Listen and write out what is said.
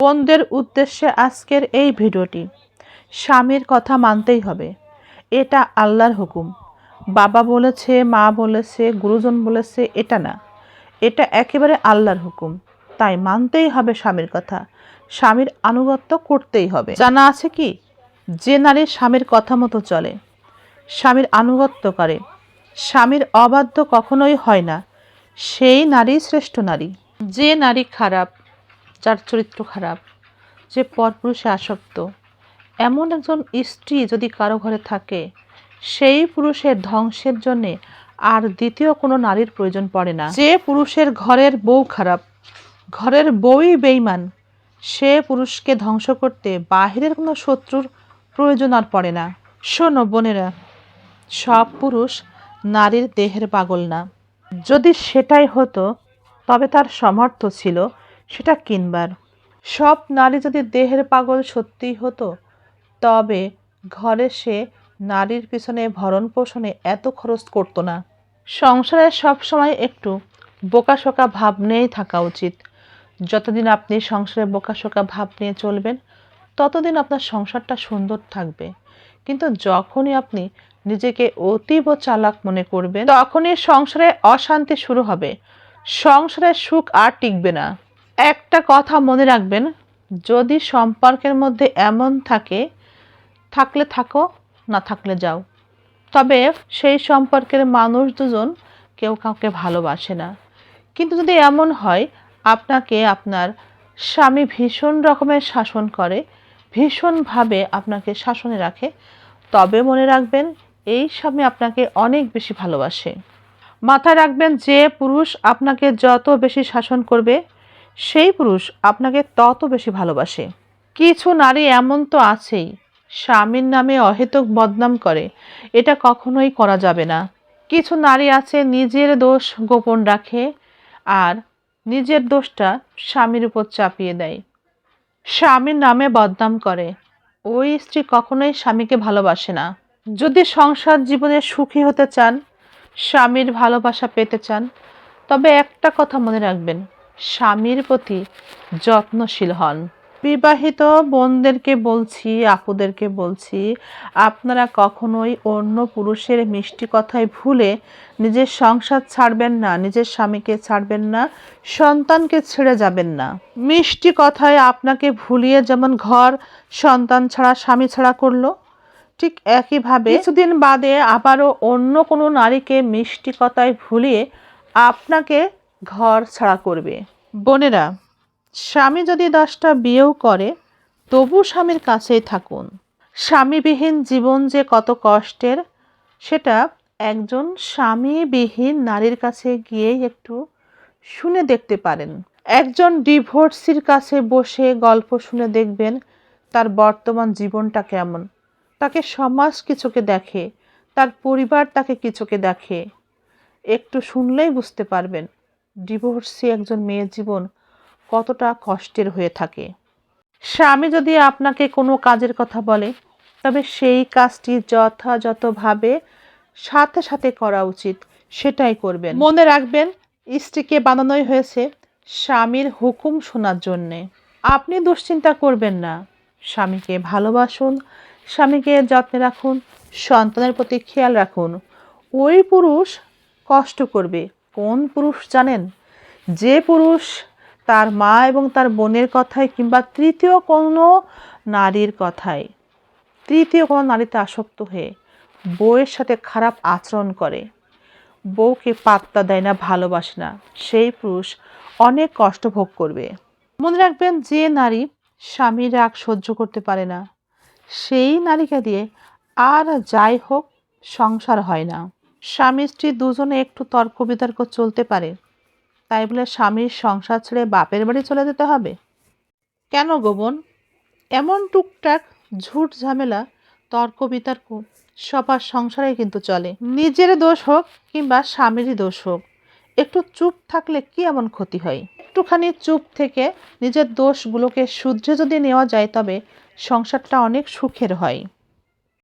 বোনদের উদ্দেশ্যে আজকের এই ভিডিওটি। স্বামীর কথা মানতেই হবে। এটা আল্লাহর হুকুম। বাবা বলেছে, মা বলেছে, গুরুজন বলেছে, এটা না। এটা একেবারে আল্লাহর হুকুম। তাই মানতেই হবে স্বামীর কথা। স্বামীর আনুগত্য করতেই হবে। জানা আছে কি? যে নারী স্বামীর কথা মতো চলে, স্বামীর আনুগত্য করে। স্বামীর অবাধ্য কখনোই হয় না। সেই নারী শ্রেষ্ঠ নারী। যে নারী খারাপ যার চরিত্র খারাপ, যে পরপুরুষে আসক্ত। এমন একজন স্ত্রী যদি কারও ঘরে থাকে, সেই পুরুষের ধ্বংসের জন্যে আর দ্বিতীয় কোনো নারীর প্রয়োজন পড়ে না। যে পুরুষের ঘরের বউ খারাপ, ঘরের বউই বেইমান সে পুরুষকে ধ্বংস করতে বাহিরের কোনো শত্রুর প্রয়োজন আর পড়ে না। শোনো বোনেরা, সব পুরুষ নারীর দেহের পাগল না। যদি সেটাই হতো, তবে তার সমর্থ ছিল সেটা কিনবার। সব নারী যদি দেহের পাগল সত্যিই হতো, তবে ঘরে সে নারীর পিছনে ভরণ পোষণে এত খরচ করতো না। সংসারে সবসময় একটু বোকাশোকা ভাব নিয়েই থাকা উচিত। যতদিন আপনি সংসারে বোকাশোকা ভাব নিয়ে চলবেন, ততদিন আপনার সংসারটা সুন্দর থাকবে। কিন্তু যখনই আপনি নিজেকে অতীব চালাক মনে করবেন, তখনই সংসারে অশান্তি শুরু হবে। সংসারের সুখ আর টিকবে না। একটা কথা মনে রাখবেন, যদি সম্পর্কের মধ্যে এমন থাকে, থাকলে থাকো, না থাকলে যাও। তবে সেই সম্পর্কের মানুষ দুজন কেউ কাউকে ভালোবাসে না। কিন্তু যদি এমন হয়, আপনাকে আপনার স্বামী ভীষণ রকমের শাসন করে, ভীষণভাবে আপনাকে শাসনে রাখে, তবে মনে রাখবেন এই স্বামী আপনাকে অনেক বেশি ভালোবাসে। মাথায় রাখবেন যে পুরুষ আপনাকে যত বেশি শাসন করবে সেই পুরুষ আপনাকে তত বেশি ভালোবাসে। কিছু নারী এমন তো আছেই, স্বামীর নামে অহেতুক বদনাম করে, এটা কখনোই করা যাবে না। কিছু নারী আছে নিজের দোষ গোপন রাখে আর নিজের দোষটা স্বামীর উপর চাপিয়ে দেয়। স্বামীর নামে বদনাম করে, ওই স্ত্রী কখনোই স্বামীকে ভালোবাসে না। যদি সংসার জীবনে সুখী হতে চান, স্বামীর ভালোবাসা পেতে চান, তবে একটা কথা মনে রাখবেন স্বামীর প্রতি যত্নশীল হন। বিবাহিত বোনদেরকে বলছি, আপুদেরকে বলছি, আপনারা কখনোই অন্য পুরুষের মিষ্টি কথায় ভুলে নিজের সংসার ছাড়বেন না, নিজের স্বামীকে ছাড়বেন না, সন্তানকে ছেড়ে যাবেন না। মিষ্টি কথায় আপনাকে ভুলিয়ে যেমন ঘর, সন্তান ছাড়া, স্বামী ছাড়া করল, ঠিক একইভাবে কিছুদিন বাদে আবারও অন্য কোনো নারীকে মিষ্টি কথায় ভুলিয়ে আপনাকে ঘর ছাড়া করবে। বোনেরা, স্বামী যদি দশটা বিয়েও করে, তবু স্বামীর কাছেই থাকুন। স্বামীবিহীন জীবন যে কত কষ্টের, সেটা একজন স্বামীবিহীন নারীর কাছে গিয়েই একটু শুনে দেখতে পারেন। একজন ডিভোর্সির কাছে বসে গল্প শুনে দেখবেন তার বর্তমান জীবনটা কেমন। তাকে সমাজ কিছুকে দেখে, তার পরিবার তাকে কিছুকে দেখে। একটু শুনলেই বুঝতে পারবেন। ডিভোর্সি একজন মেয়ের জীবন কতটা কষ্টের হয়ে থাকে। স্বামী যদি আপনাকে কোনো কাজের কথা বলে, তবে সেই কাজটি যথাযথভাবে সাথে সাথে করা উচিত, সেটাই করবেন। মনে রাখবেন, স্ত্রীকে বানানোই হয়েছে স্বামীর হুকুম শোনার জন্যে। আপনি দুশ্চিন্তা করবেন না। স্বামীকে ভালোবাসুন, স্বামীকে যত্নে রাখুন, সন্তানের প্রতি খেয়াল রাখুন। ওই পুরুষ কষ্ট করবে কোন পুরুষ জানেন? যে পুরুষ তার মা এবং তার বোনের কথায় কিংবা তৃতীয় কোনো নারীর কথায়, তৃতীয় কোনো নারীতে আসক্ত হয়ে বউয়ের সাথে খারাপ আচরণ করে, বউকে পাত্তা দেয় না, ভালোবাসে না, সেই পুরুষ অনেক কষ্ট ভোগ করবে। মনে রাখবেন যে নারী স্বামীর রাগ সহ্য করতে পারে না, সেই নারীকে দিয়ে আর যাই হোক সংসার হয় না। স্বামী স্ত্রী দুজনে একটু তর্ক বিতর্ক চলতে পারে। তাই বলে স্বামীর সংসার ছেড়ে বাপের বাড়ি চলে যেতে হবে? কেন গোবন এমন টুকটাক ঝুট ঝামেলা তর্ক বিতর্ক সবার সংসারে কিন্তু চলে। নিজের দোষ হোক কিংবা স্বামীরই দোষ হোক, একটু চুপ থাকলে কি এমন ক্ষতি হয়? একটুখানি চুপ থেকে নিজের দোষগুলোকে শুধরে যদি নেওয়া যায়, তবে সংসারটা অনেক সুখের হয়।